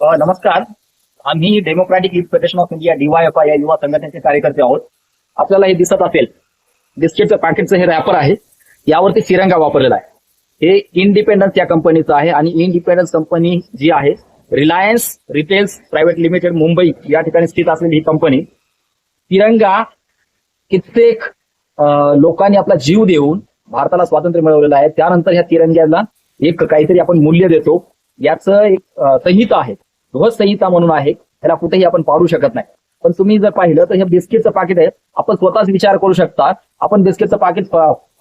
नमस्कार. आम्ही Democratic Youth Federation of India DYFI या युवा संघटनेचे कार्यकर्ते आहोत. आपल्याला हे दिसत असेल बिस्किटचं पॅकेटचं हे रॅपर आहे. यावरती तिरंगा वापरलेला आहे. हे इंडिपेंडन्स या कंपनीचं आहे आणि इंडिपेंडन्स कंपनी जी आहे Reliance Retails Private Limited Mumbai या ठिकाणी स्थित असलेली ही कंपनी तिरंगा कित्येक लोकांनी आपला जीव देऊन भारताला स्वातंत्र्य मिळवलेलं आहे. त्यानंतर ह्या तिरंग्याला एक काहीतरी आपण मूल्य देतो. याचं एक संहिता आहे. ध्वजसंहिता म्हणून आहे. त्याला कुठेही आपण पाडू शकत नाही. पण तुम्ही जर पाहिलं तर हे बिस्किटचं पाकिट आहे. आपण स्वतःच विचार करू शकता. आपण बिस्किटचं पाकिट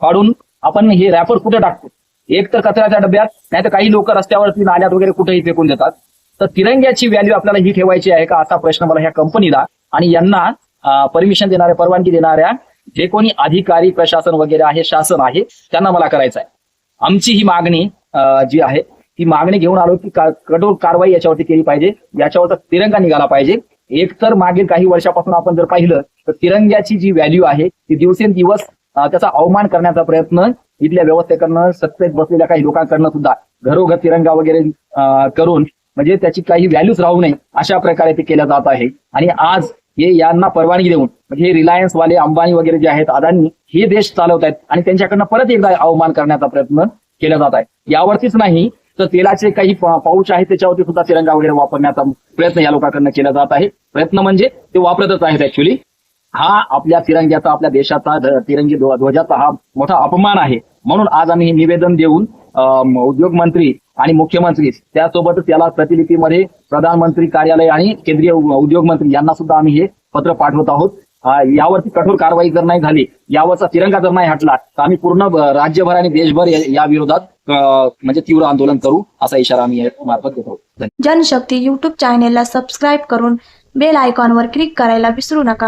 फाडून आपण हे रॅपर कुठे टाकतो? एक तर कचऱ्याच्या डब्यात नाही तर काही लोक रस्त्यावरती नाल्यात वगैरे कुठेही फेकून देतात. तर तिरंग्याची व्हॅल्यू आपल्याला ही ठेवायची आहे का? असा प्रश्न मला ह्या कंपनीला आणि यांना परमिशन देणाऱ्या परवानगी देणाऱ्या जे कोणी अधिकारी प्रशासन वगैरे आहे शासन आहे त्यांना मला करायचं आहे. आमची ही मागणी जी आहे ती मागणी घेऊन आलो की कठोर कारवाई याच्यावरती केली पाहिजे. याच्यावरचा तिरंगा निघाला पाहिजे. एक तर मागील काही वर्षापासून आपण जर पाहिलं तर तिरंग्याची जी व्हॅल्यू आहे ती दिवसेंदिवस त्याचा अवमान करण्याचा प्रयत्न इथल्या व्यवस्थेकडनं सत्तेत बसलेल्या काही लोकांकडनं सुद्धा घरोघर तिरंगा वगैरे करून म्हणजे त्याची काही व्हॅल्यूच राहू नये अशा प्रकारे ते केलं जात आहे. आणि आज हे यांना परवानगी देऊन म्हणजे हे रिलायन्स वाले अंबानी वगैरे जे आहेत अदानी हे देश चालवत आहेत आणि त्यांच्याकडनं परत एकदा अवमान करण्याचा प्रयत्न केला जात आहे. यावरतीच नाही तर तेलाचे काही पाऊच आहेत त्याच्यावरती सुद्धा तिरंगा वगैरे वापरण्याचा प्रयत्न या लोकांकडनं केला जात आहे. प्रयत्न म्हणजे ते वापरतच आहेत ऍक्च्युली हा आपल्या तिरंग्याचा आपल्या देशाचा तिरंगी ध्वजाचा हा मोठा अपमान आहे. म्हणून आज आम्ही हे निवेदन देऊन उद्योग मंत्री आणि मुख्यमंत्री त्यासोबतच त्याला प्रतिलिपीमध्ये प्रधानमंत्री कार्यालय आणि केंद्रीय उद्योग मंत्री यांना सुद्धा आम्ही हे पत्र पाठवत आहोत. यावरती कठोर कारवाई जर नाही झाली यावरचा तिरंगा जर नाही हटला तर आम्ही पूर्ण राज्यभर आणि देशभर या- विरोधात म्हणजे तीव्र आंदोलन करू असा इशारा आम्ही मार्फत देतो. जनशक्ती युट्यूब चॅनेलला सबस्क्राईब करून बेल आयकॉनवर क्लिक करायला विसरू नका.